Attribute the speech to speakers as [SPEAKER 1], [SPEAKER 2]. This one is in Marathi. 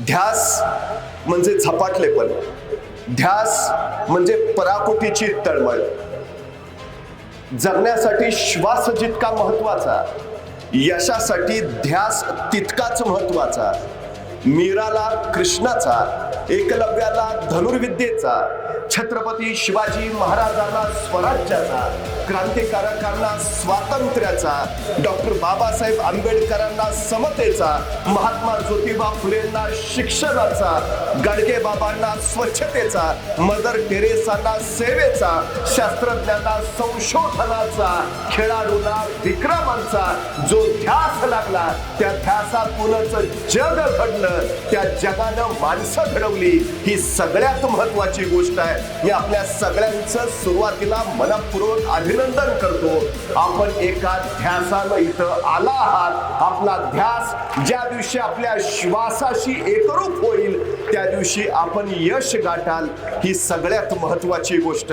[SPEAKER 1] ध्यास म्हणजे झपाटलेपण. ध्यास म्हणजे पराकोटीची तळमळ. जगण्यासाठी श्वास जितका महत्त्वाचा यशासाठी ध्यास तितकाच महत्त्वाचा. मीराला कृष्णाचा एकलव्याला धनुर्विद्येचा छत्रपती शिवाजी महाराजांना स्वराज्याचा क्रांतिकारकांना स्वातंत्र्याचा डॉक्टर बाबासाहेब आंबेडकरांना समतेचा महात्मा ज्योतिबा फुलेंना शिक्षणाचा गाडगे बाबांना स्वच्छतेचा मदर टेरेसांना सेवेचा शास्त्रज्ञांना संशोधनाचा खेळाडूंना विक्रम जो ध्यास लागला त्या ध्यासातूनच जग घडलं त्या जगानं माणसं घडवली ही सगळ्यात महत्वाची गोष्ट आहे. मी आपल्या सगळ्यांचं सुरुवातीला मनपूर्वक अभिनंदन करतो. आपण एका ध्यासानं इथं आला आहात. आपला ध्यास ज्या दिवशी आपल्या श्वासाशी एकरूप होईल त्या दिवशी आपण यश गाठाल ही सगळ्यात महत्वाची गोष्ट.